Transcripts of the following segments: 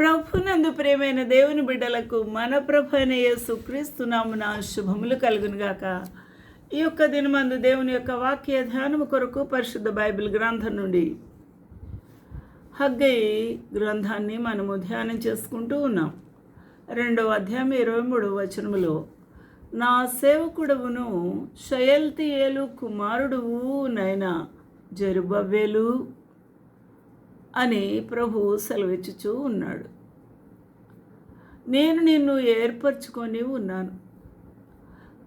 ప్రభునందు ప్రేమైన దేవుని బిడ్డలకు మన ప్రభు అయిన శుభములు కలుగునుగాక. ఈ యొక్క దినమందు దేవుని యొక్క వాక్య ధ్యానము కొరకు పరిశుద్ధ బైబిల్ గ్రంథం నుండి హగ్గయి గ్రంథాన్ని మనము ధ్యానం చేసుకుంటూ ఉన్నాం. రెండవ అధ్యాయం ఇరవై మూడవ వచనములో నా సేవకుడవును షయల్తియేలు కుమారుడువు నైనా జరుబవ్వేలు అని ప్రభు సెలవిచ్చుచూ ఉన్నాడు. నేను నిన్ను ఏర్పరచుకొని ఉన్నాను.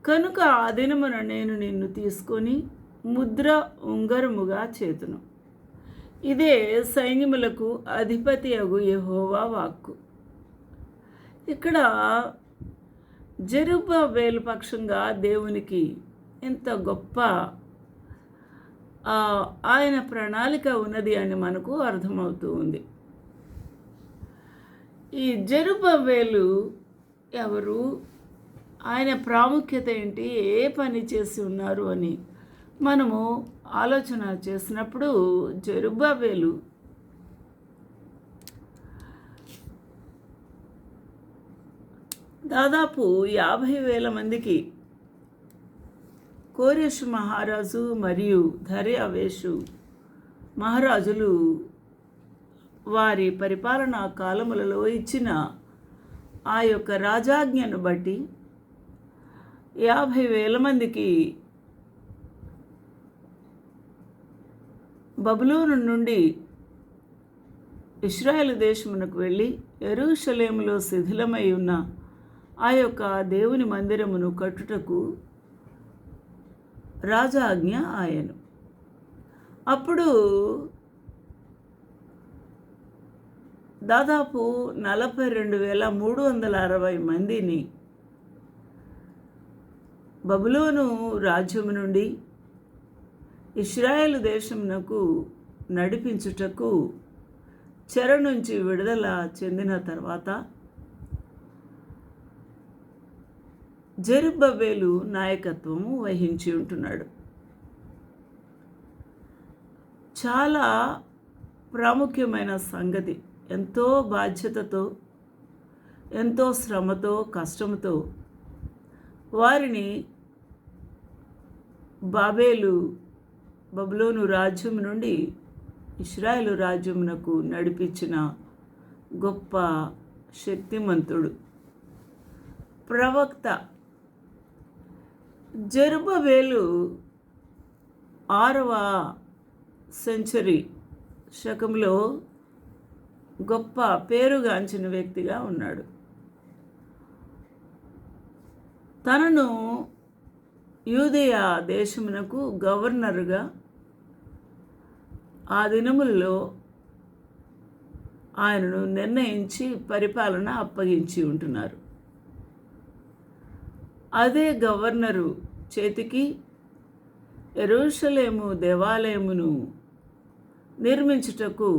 కనుక ఆ దినమున నేను నిన్ను తీసుకొని ముద్ర ఉంగరముగా చేతును. ఇదే సైన్యములకు అధిపతి అగు యహోవా వాక్కు. ఇక్కడ జరుబ వేలుపక్షంగా దేవునికి ఎంత గొప్ప ఆయన ప్రణాళిక ఉన్నది అని మనకు అర్థమవుతూ ఉంది. ఈ జరుబవేలు ఎవరు? ఆయన ప్రాముఖ్యత ఏంటి? ఏ పని చేసి ఉన్నారు అని మనము ఆలోచన చేసినప్పుడు జరుబాబేలు దాదాపు యాభై వేల మందికి కోరేషు మహారాజు మరియు ధర్యావేషు మహారాజులు వారి పరిపాలనా కాలములలో ఇచ్చిన ఆ యొక్క రాజాజ్ఞను బట్టి యాభై వేల మందికి బబులోను నుండి ఇస్రాయేల్ దేశమునకు వెళ్ళి ఎరుషలేములో శిథిలమై ఉన్న ఆ యొక్క దేవుని మందిరమును కట్టుటకు రాజాజ్ఞ ఆయను. అప్పుడు దాదాపు నలభై రెండు వేల మూడు వందల అరవై మందిని బబులోను రాజ్యం నుండి ఇస్రాయేల్ దేశమునకు నడిపించుటకు చెర నుంచి విడుదల చెందిన తర్వాత జెరుబ్బవేలు నాయకత్వము వహించి ఉంటున్నాడు. చాలా ప్రాముఖ్యమైన సంగతి ఎంతో బాధ్యతతో ఎంతో శ్రమతో కష్టంతో వారిని బాబేలు బబులోను రాజ్యం నుండి ఇస్రాయేల్ రాజ్యమునకు నడిపించిన గొప్ప శక్తిమంతుడు. ప్రవక్త జరుబవేలు ఆరవ సెంచరీ శకంలో గొప్ప పేరుగాంచిన వ్యక్తిగా ఉన్నాడు. తనను యూదయ దేశమునకు గవర్నరుగా ఆ దినముల్లో ఆయనను నిర్ణయించి పరిపాలన అప్పగించి ఉంటున్నారు. అదే గవర్నరు చేతికి ఎరుషలేము దేవాలయమును నిర్మించుటకు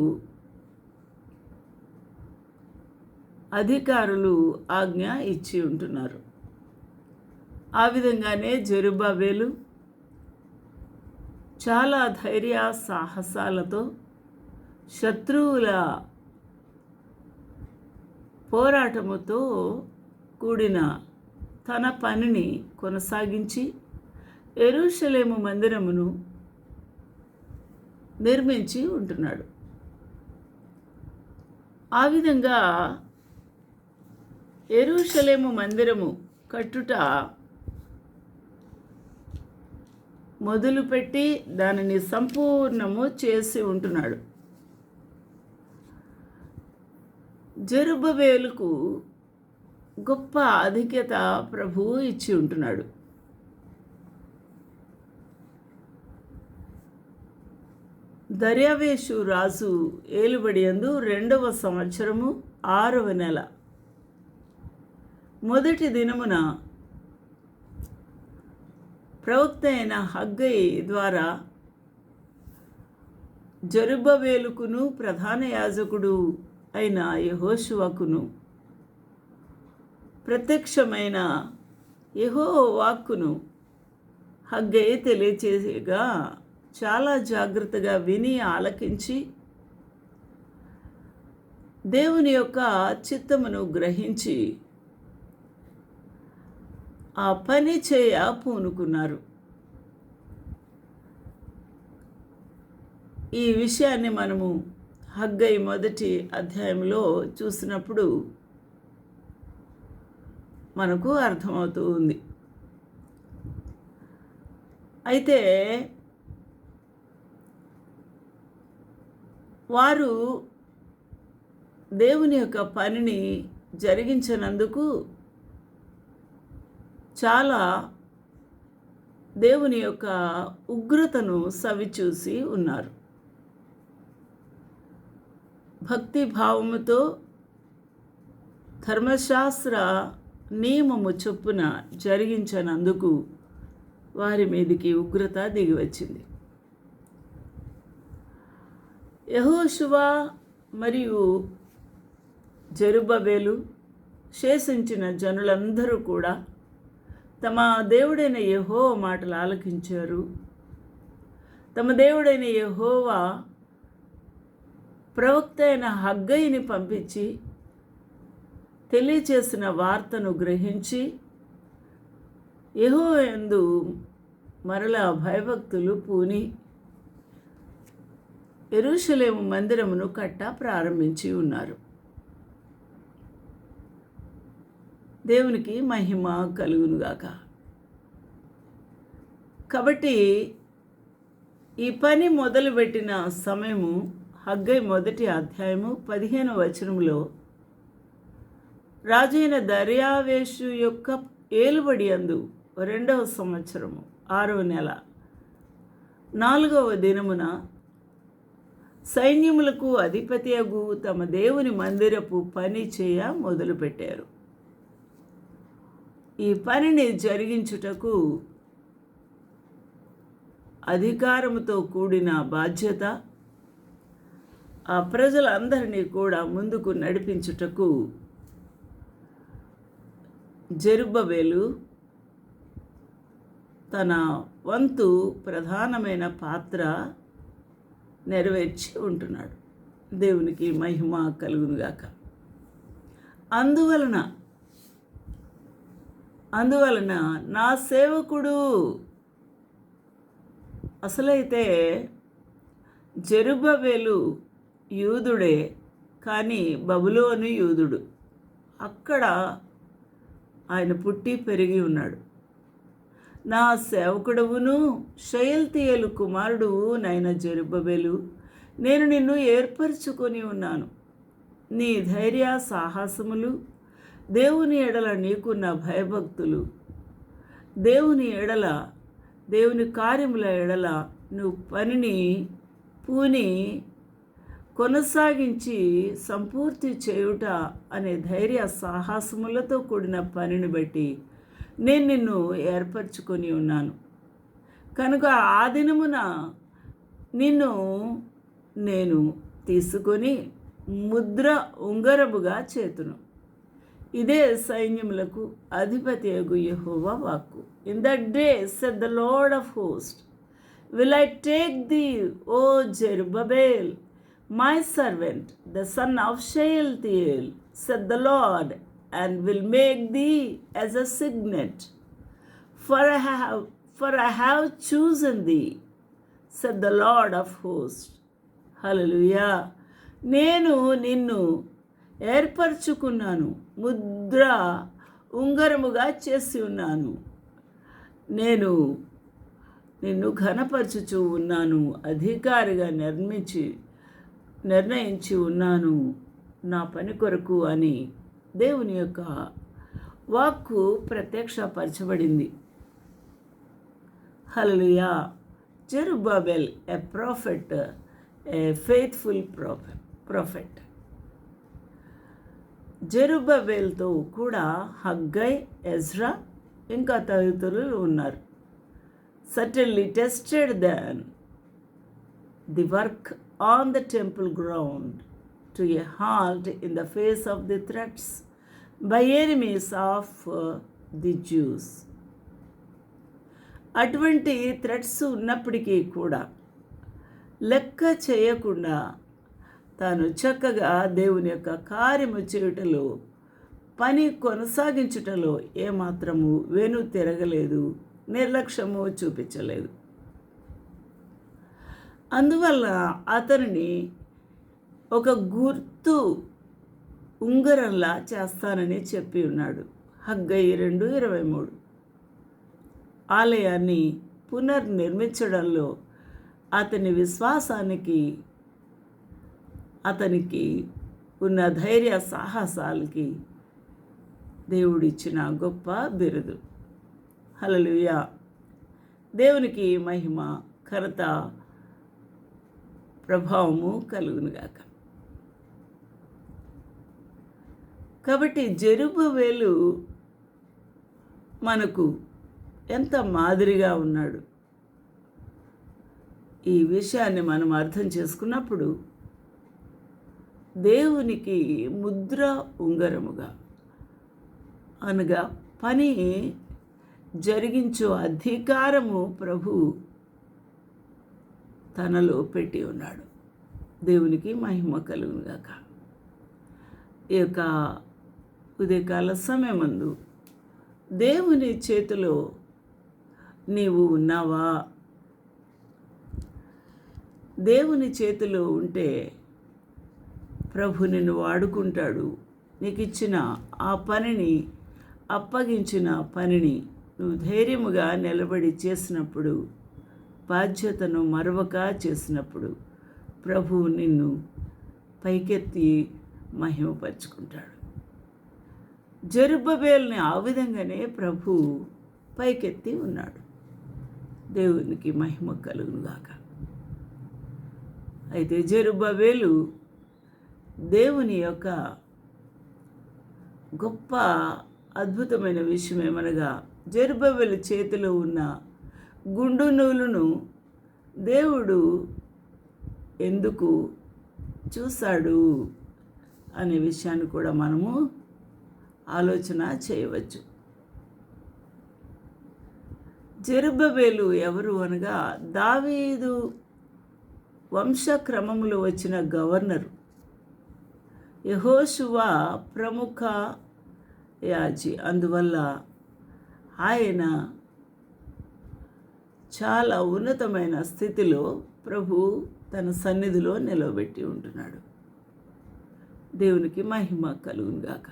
అధికారులు ఆజ్ఞ ఇచ్చి ఉంటున్నారు. ఆ విధంగానే జరుబాబేలు చాలా ధైర్య సాహసాలతో శత్రువుల పోరాటముతో కూడిన తన పనిని కొనసాగించి ఎరుషలేము మందిరమును నిర్మించి ఉంటున్నాడు. ఆ విధంగా ఎరుషలేము మందిరము కట్టుట మొదలుపెట్టి దానిని సంపూర్ణము చేసి ఉంటున్నాడు. జరుబవేలుకు గొప్ప ఆధిక్యత ప్రభువు ఇచ్చి ఉంటున్నాడు. దర్యావేషు రాజు ఏలుబడి అందు రెండవ సంవత్సరము ఆరవ నెల. మొదటి దినమున ప్రవక్త అయిన హగ్గయి ద్వారా జరుబవేలుకును ప్రధాన యాజకుడు అయిన యహోశువకును ప్రత్యక్షమైన యహో వాక్కును హగ్గయ్య తెలియచేయగా చాలా జాగ్రత్తగా విని ఆలకించి దేవుని యొక్క చిత్తమును గ్రహించి ఆ పని చేయ పూనుకున్నారు. ఈ విషయాన్ని మనము హగ్గై మొదటి అధ్యాయంలో చూసినప్పుడు మనకు అర్థమవుతూ ఉంది. అయితే వారు దేవుని యొక్క పనిని జరిగించినందుకు చాలా దేవుని యొక్క ఉగ్రతను సవిచూసి ఉన్నారు. భక్తి భావముతో ధర్మశాస్త్ర నియమము చొప్పున జరిగించనందుకు వారి మీదికి ఉగ్రత దిగివచ్చింది. యహోశువ మరియు జరుబబేలు శేషించిన జనులందరూ కూడా తమ దేవుడైన యహో మాటలు ఆలకించారు. తమ దేవుడైన యహోవా ప్రవక్త అయిన హగ్గయ్యని పంపించి తెలియచేసిన వార్తను గ్రహించి యహో ఎందు మరలా భయభక్తులు పూని ఎరుషలేము మందిరమును కట్ట ప్రారంభించి ఉన్నారు. దేవునికి మహిమ కలుగునుగాక కాబట్టి ఈ పని మొదలుపెట్టిన సమయము హగ్గై మొదటి అధ్యాయము పదిహేను వచనంలో రాజైన దర్యావేషు యొక్క ఏలుబడి అందు రెండవ సంవత్సరము ఆరవ నెల. నాలుగవ దినమున సైన్యములకు అధిపతి అగు తమ దేవుని మందిరపు పని చేయ మొదలుపెట్టారు. ఈ పనిని జరిగించుటకు అధికారముతో కూడిన బాధ్యత ఆ ప్రజలందరినీ కూడా ముందుకు నడిపించుటకు జరుబవేలు తన వంతు ప్రధానమైన పాత్ర నెరవేర్చి ఉంటున్నాడు. దేవునికి మహిమ కలుగునుగాక. అందువలన అందువలన నా సేవకుడు అసలైతే జరుబవేలు యూదుడే కానీ బబులోను యూదుడు. అక్కడ ఆయన పుట్టి పెరిగి ఉన్నాడు. నా సేవకుడవును శయల్తీయలు కుమారుడు నైన జరుబబెలు నేను నిన్ను ఏర్పరచుకొని ఉన్నాను. నీ ధైర్య సాహసములు దేవుని ఎడల నీకున్న భయభక్తులు. దేవుని ఎడల దేవుని కార్యముల ఎడల నువ్వు పనిని పూని కొనసాగించి సంపూర్తి చేయుట అనే ధైర్య సాహసములతో కూడిన పనిని బట్టి నేను నిన్ను ఏర్పరచుకొని ఉన్నాను. కనుక ఆ దినమున నిన్ను నేను తీసుకొని ముద్ర ఉంగరముగా చేతును. ఇదే సైన్యములకు అధిపతి అగు యహోవా వాక్కు. In the day saith the Lord of host will I take the O Zerubbabel my servant the son of Shealtiel saith the Lord and will make thee as a signet. For I have, for I have chosen thee, said the Lord of hosts. Hallelujah నేను నిన్ను ఏర్పరచుకున్నాను ముద్ర ఉంగరముగా చేసి ఉన్నాను నేను నిన్ను ఘనపరచుచు ఉన్నాను అధికారిగా నిర్మించి నిర్ణయించి ఉన్నాను. నా పని కొరకు అని దేవుని యొక్క వాక్కు ప్రత్యక్షపరచబడింది. Hallelujah Zerubbabel a prophet a faithful prophet prophet. జెరుబాబెల్తో కూడా హగ్గై ఎజ్రా ఇంకా తదితరులు ఉన్నారు. Suddenly tested then the work on the temple ground to a halt in the face of the threats by enemies of uh, the Jews. అటువంటి threats ఉన్నప్పటికీ కూడా లెక్క చేయకుండా తాను చక్కగా దేవుని యొక్క కార్యము చేయుటలో పని కొనసాగించుటలో ఏమాత్రము వెను తిరగలేదు నిర్లక్ష్యము చూపించలేదు అందువల్ల అతనిని ఒక గుర్తు ఉంగరంలా చేస్తానని చెప్పి ఉన్నాడు. హగ్గయి రెండు ఇరవై మూడు. ఆలయాన్ని పునర్నిర్మించడంలో అతని విశ్వాసానికి అతనికి ఉన్న ధైర్య సాహసాలకి దేవుడిచ్చిన గొప్ప బిరుదు. హలలుయ దేవునికి మహిమ ఘనత ప్రభావము కలుగునుగాక కాబట్టి జరుబవేలు మనకు ఎంత మాదిరిగా ఉన్నాడు. ఈ విషయాన్ని మనం అర్థం చేసుకున్నప్పుడు దేవునికి ముద్ర ఉంగరముగా అనగా పని జరిగించు అధికారము ప్రభు తనలో పెట్టి ఉన్నాడు. దేవునికి మహిమ కలుగునుగాక. ఈ యొక్క ఉదయకాల సమయమందు దేవుని చేతిలో నీవు ఉన్నావా? దేవుని చేతిలో ఉంటే ప్రభు నిన్ను వాడుకుంటాడు. నీకు ఇచ్చిన ఆ పనిని అప్పగించిన పనిని నువ్వు ధైర్యముగా నిలబడి చేసినప్పుడు బాధ్యతను మరవక చేసినప్పుడు ప్రభువు నిన్ను పైకెత్తి మహిమపరుచుకుంటాడు. జరుబ్బబేల్ని ఆ విధంగానే ప్రభు పైకెత్తి ఉన్నాడు. దేవునికి మహిమ కలుగునుగాక. అయితే జరుబ్బబేలు దేవుని యొక్క గొప్ప అద్భుతమైన విషయం ఏమనగా జరుబబెలు చేతిలో ఉన్న గుండు నూలును దేవుడు ఎందుకు చూశాడు అనే విషయాన్ని కూడా మనము ఆలోచన చేయవచ్చు. జరుబబేలు ఎవరు అనగా దావీదు వంశక్రమంలో వచ్చిన గవర్నరు. యహోశువ ప్రముఖ యాజి. అందువల్ల ఆయన చాలా ఉన్నతమైన స్థితిలో ప్రభు తన సన్నిధిలో నిలవబెట్టి ఉంటున్నాడు. దేవునికి మహిమ కలుగునుగాక.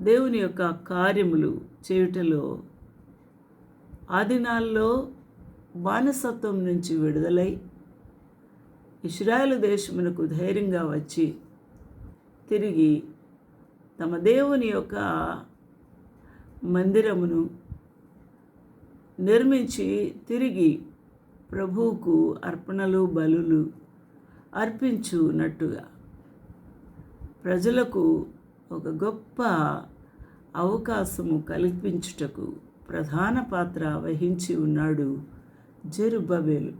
దేవుని యొక్క కార్యములు చేయుటలో ఆ దినాల్లో బానిసత్వం నుంచి విడుదలై ఇస్రాయల్ దేశమునకు ధైర్యంగా వచ్చి తిరిగి తమ దేవుని యొక్క మందిరమును నిర్మించి తిరిగి ప్రభువుకు అర్పణలు బలులు అర్పించునట్టుగా. ప్రజలకు ఒక గొప్ప అవకాశము కల్పించుటకు ప్రధాన పాత్ర వహించి ఉన్నాడు జరుబబేలు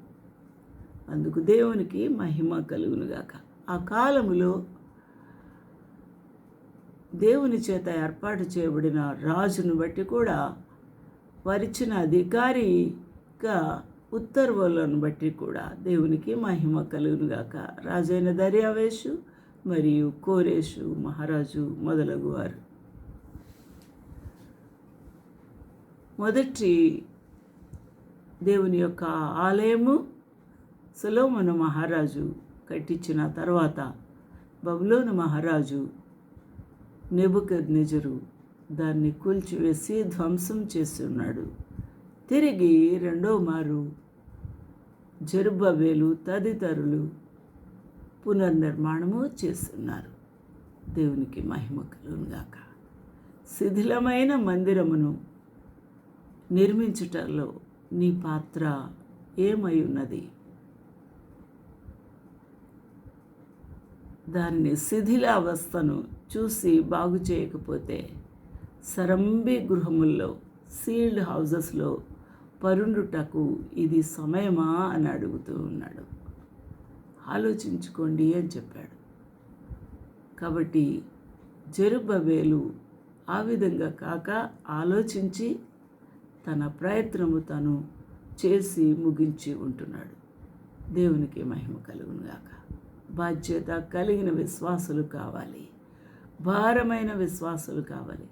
అందుకు దేవునికి మహిమ కలుగునుగాక. ఆ కాలములో దేవుని చేత ఏర్పాటు చేయబడిన రాజును బట్టి కూడా పరిచిన అధికారిగా ఉత్తర్వులను బట్టి కూడా దేవునికి మహిమ కలుగునుగాక. రాజైన దర్యావేషు మరియు కోరేషు మహారాజు మొదలగువారు. మొదటి దేవుని యొక్క ఆలయము సులోమను మహారాజు కట్టించిన తర్వాత బబులోను మహారాజు నెబుకద్నెజరు దాన్ని కూల్చివేసి ధ్వంసం చేసి ఉన్నాడు తిరిగి రెండో మారు. జరుబవేలు తదితరులు పునర్నిర్మాణము చేస్తున్నారు. దేవునికి మహిమ కలుగుగాక శిథిలమైన మందిరమును నిర్మించుటలో నీ పాత్ర ఏమై ఉన్నది? దాన్ని శిథిలావస్థను చూసి బాగు చేయకపోతే సరంబి గృహముల్లో సీల్డ్ హౌజెస్లో పరుండుటకు ఇది సమయమా అని అడుగుతూ ఉన్నాడు. ఆలోచించుకోండి అని చెప్పాడు. కాబట్టి జరుబవేలు ఆ విధంగా కాక ఆలోచించి తన ప్రయత్నము తను చేసి ముగించి ఉంటున్నాడు. దేవునికి మహిమ కలుగునుగాక బాధ్యత కలిగిన విశ్వాసులు కావాలి. భారమైన విశ్వాసులు కావాలి.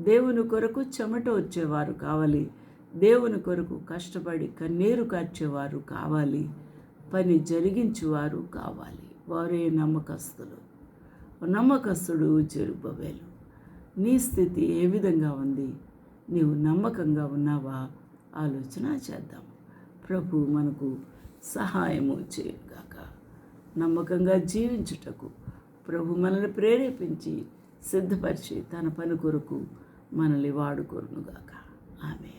దేవుని కొరకు చెమట వచ్చేవారు కావాలి. దేవుని కొరకు కష్టపడి కన్నీరు కార్చేవారు కావాలి. పని జరిగించేవారు కావాలి. వారే నమ్మకస్తులు. నమ్మకస్తుడు చెరుపవేలు నీ స్థితి ఏ విధంగా ఉంది? నీవు నమ్మకంగా ఉన్నావా? ఆలోచన చేద్దాం. ప్రభు మనకు సహాయము చేయగాక. నమ్మకంగా జీవించుటకు ప్రభు మనల్ని ప్రేరేపించి సిద్ధపరిచి తన పని కొరకు మనల్ని వాడుకోరునుగాక ఆమె